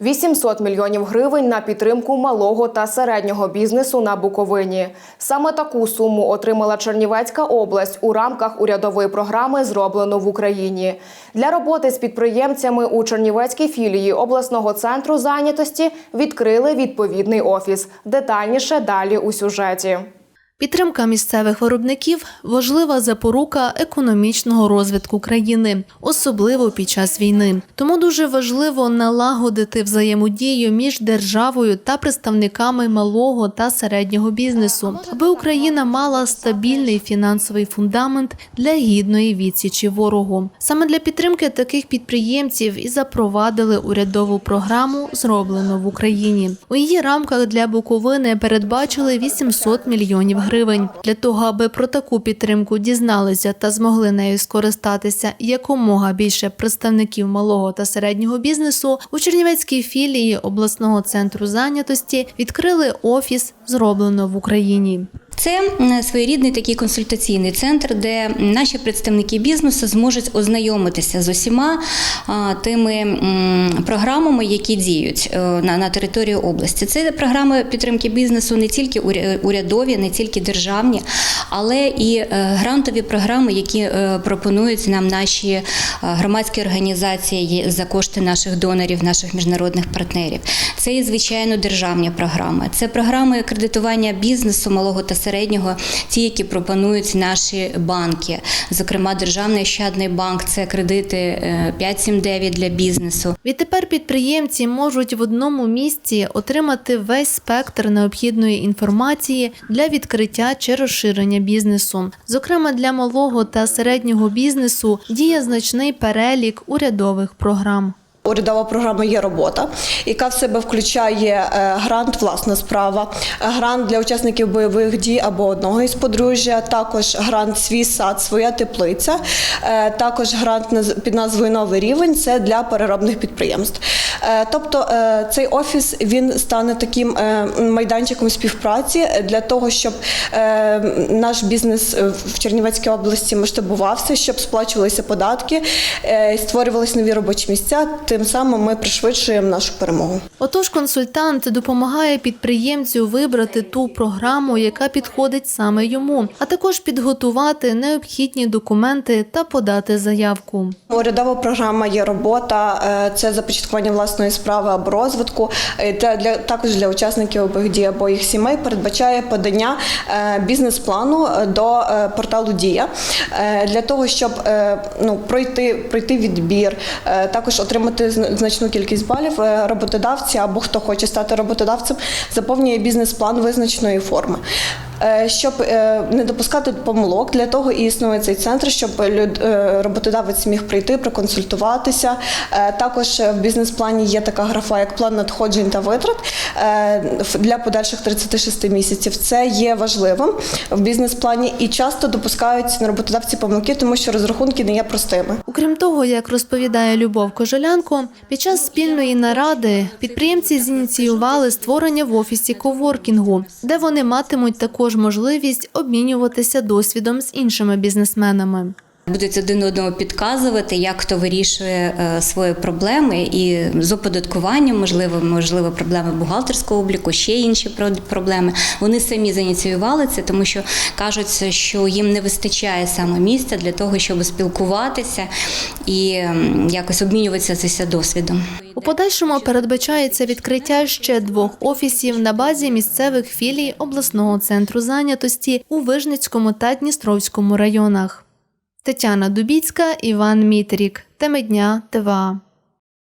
800 мільйонів гривень на підтримку малого та середнього бізнесу на Буковині. Саме таку суму отримала Чернівецька область у рамках урядової програми Зроблено в Україні для роботи з підприємцями у Чернівецькій філії обласного центру зайнятості відкрили відповідний офіс. Детальніше далі у сюжеті. Підтримка місцевих виробників важлива запорука економічного розвитку країни, особливо під час війни. Тому дуже важливо налагодити взаємодію між державою та представниками малого та середнього бізнесу, аби Україна мала стабільний фінансовий фундамент для гідної відсічі ворогу. Саме для підтримки таких підприємців і запровадили урядову програму Зроблено в Україні. У її рамках для Буковини передбачили 800 мільйонів гривень для того, аби про таку підтримку дізналися та змогли нею скористатися якомога більше представників малого та середнього бізнесу. У Чернівецькій філії обласного центру зайнятості відкрили офіс зроблено в Україні. Це своєрідний такий консультаційний центр, де наші представники бізнесу зможуть ознайомитися з усіма тими програмами, які діють е, на, території області. Це програми підтримки бізнесу не тільки уря- урядові, не тільки державні, але і е, грантові програми, які е, пропонують нам наші е, громадські організації за кошти наших донорів, наших міжнародних партнерів. Це і звичайно державні програми. Це програми кредитування бізнесу малого та середнього, ті, які пропонують наші банки. Зокрема, Державний ощадний банк це кредити е, 579 для бізнесу. Відтепер підприємці можуть в одному місці отримати весь спектр необхідної інформації для відкриття чи розширення бізнесу. Зокрема, для малого та середнього бізнесу діє значний перелік урядових програм. Урядова програма є робота, яка в себе включає е, грант власна справа, грант для учасників бойових дій або одного із подружжя, також грант свій сад, своя теплиця, е, також грант під назвою Новий рівень це для переробних підприємств. Е, Тобто е, цей офіс він стане таким е, майданчиком співпраці для того, щоб наш бізнес в Чернівецькій області масштабувався, щоб сплачувалися податки, створювалися нові робочі місця. Тим самим ми пришвидшуємо нашу перемогу. Отож, консультант допомагає підприємцю вибрати ту програму, яка підходить саме йому, а також підготувати необхідні документи та подати заявку. Урядова програма є робота, це започаткування власної справи або розвитку. Е, Та для також для учасників обох дій або їх сімей передбачає подання е, бізнес-плану е, до порталу Дія для того, щоб ну пройти пройти відбір, також отримати зна- значну кількість балів. Роботодавці або хто хоче стати роботодавцем, заповнює бізнес-план визначеної форми. Е, Щоб е, не допускати помилок, для того і існує цей центр, щоб люд- е, роботодавець міг прийти, проконсультуватися. Також в бізнес-плані є така графа, як план надходжень та витрат для подальших 36 місяців. Це є важливим в бізнес-плані і часто допускають на роботодавці помилки, тому що розрахунки не є простими. Окрім того, як розповідає Любов Кожелянко, під час спільної наради підприємці зініціювали створення в офісі коворкінгу, де вони матимуть також можливість обмінюватися досвідом з іншими бізнесменами. Будуть один одному підказувати, як хто вирішує е, свої проблеми, і з оподаткуванням, можливо, можливо, проблеми бухгалтерського обліку, ще інші про- проблеми. Вони самі зініціювали це, тому що кажуть, що їм не вистачає саме місця для того, щоб спілкуватися і якось обмінюватися досвідом. У подальшому передбачається відкриття ще двох офісів на базі місцевих філій обласного центру зайнятості у Вижницькому та Дністровському районах. Тетяна Дубіцька, Іван Мітрік. Теми дня ТВА.